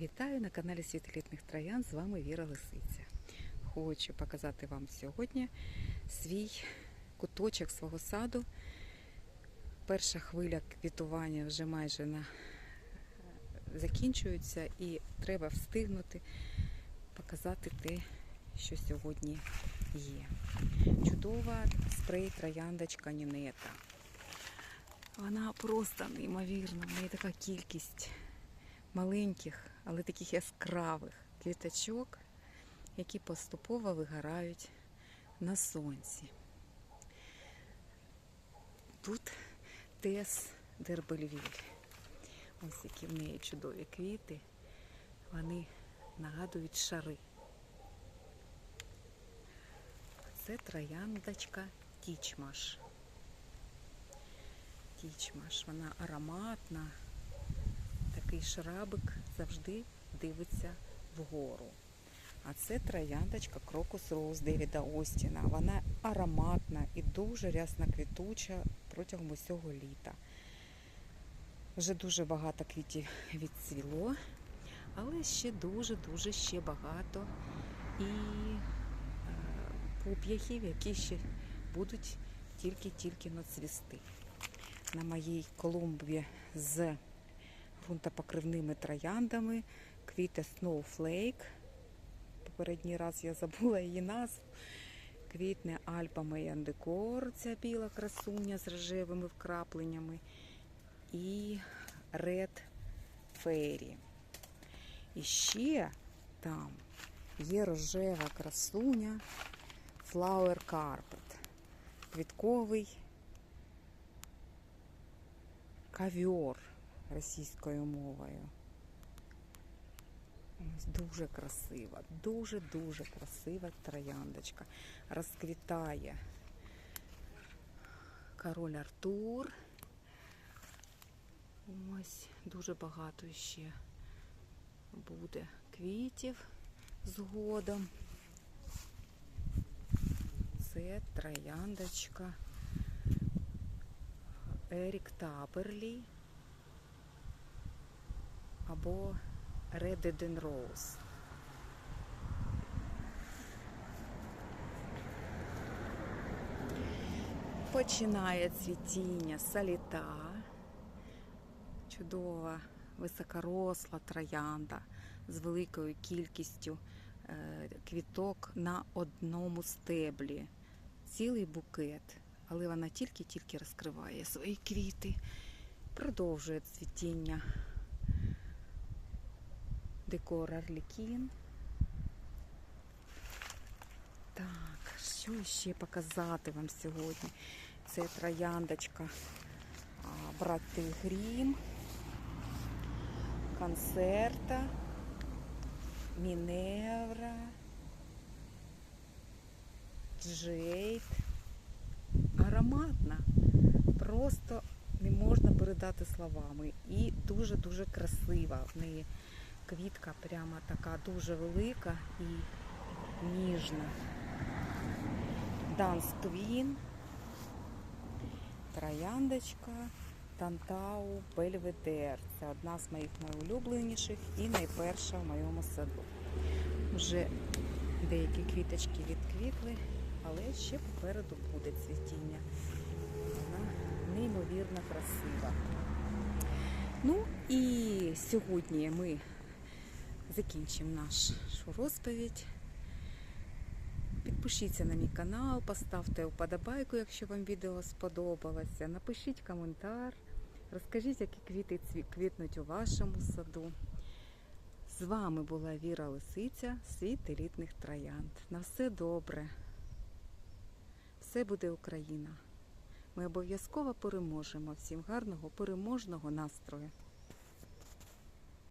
Вітаю на каналі Світолітних Троян. З вами Віра Лисиця. Хочу показати вам сьогодні свій куточок свого саду. Перша хвиля квітування вже майже на... закінчується і треба встигнути показати те, що сьогодні є. Чудова спрей трояндочка Нінета. Вона просто неймовірна, в неї така кількість маленьких, але таких яскравих квіточок, які поступово вигорають на сонці. Тут Тес Дербельвіль. Ось які в неї чудові квіти. Вони нагадують шари. Це трояндочка Тічмаш. Тічмаш, вона ароматна, такий шрабик завжди дивиться вгору. А це трояндочка Крокус Роуз Девіда Остіна. Вона ароматна і дуже рясна квітуча протягом усього літа. Вже дуже багато квітів відцвіло, але ще дуже-дуже ще багато і е, пуп'яхів, які ще будуть тільки-тільки нацвісти. На моїй клумбі з ґрунтопокривними трояндами квіти Snowflake. Попередній раз я забула її назву. Квітне Альпа Меяндекор, ця біла красуня з рожевими вкрапленнями. І Red Fairy. І ще там є рожева красуня Flower Carpet. Квітковий ковер російською мовою. Ось дуже красива, дуже-дуже красива трояндочка. Розквітає король Артур. Ось дуже багато ще буде квітів згодом. Це трояндочка Ерік Таберлі або Redden Rose. Починає цвітіння саліта. Чудова, високоросла троянда з великою кількістю е, квіток на одному стеблі. Цілий букет, але вона тільки-тільки розкриває свої квіти, продовжує цвітіння декор Арлікін. Так, що ще показати вам сьогодні? Це трояндочка брати Грім, концерта, Міневра, Джейд. Ароматна. Просто не можна передати словами. І дуже-дуже красива. В неї квітка прямо така дуже велика і ніжна. Данс Квін, трояндочка, Тантау, Бельведер. Це одна з моїх найулюбленіших і найперша в моєму саду. Вже деякі квіточки відквітли, але ще попереду буде цвітіння. Вона неймовірно красива. Ну і сьогодні ми закінчимо нашу розповідь. Підпишіться на мій канал, поставте вподобайку, якщо вам відео сподобалося. Напишіть коментар, розкажіть, які квіти квітнуть у вашому саду. З вами була Віра Лисиця, світ елітних троянд. На все добре. Все буде Україна. Ми обов'язково переможемо. Всім гарного переможного настрою.